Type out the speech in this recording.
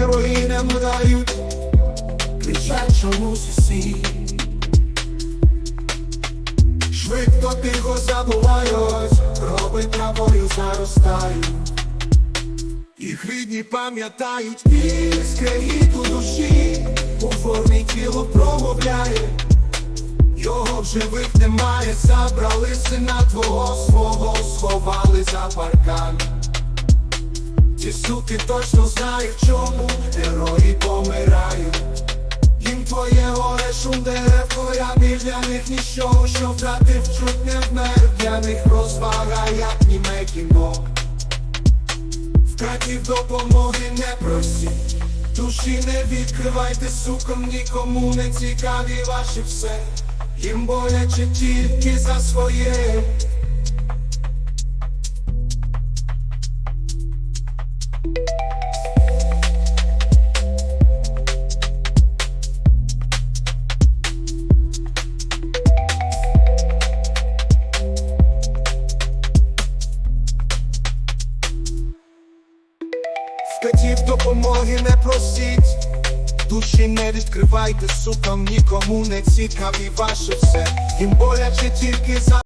героїням дають, кричать чомусь усі. Швидко тихо забувають, роби травою заростають. Їх рідні пам'ятають іскри у душі, у формі тіло промовляє, його в живих немає, забрали сина твого свого, сховали за паркан. Ті суки точно знають, чому герої помирають. Їм твоє горе, шум дерев, твоя біль для них ніщо, що втратив чуть не вмер, для них розвага, як німе кіно. Втратів допомоги не просіть, душі не відкривайте, суком нікому не цікаві ваші все, їм боляче тільки за своє. Вкатів допомоги не просіть, душі не відкривайте, сукам нікому не цікаві ваше все, їм боляче тільки за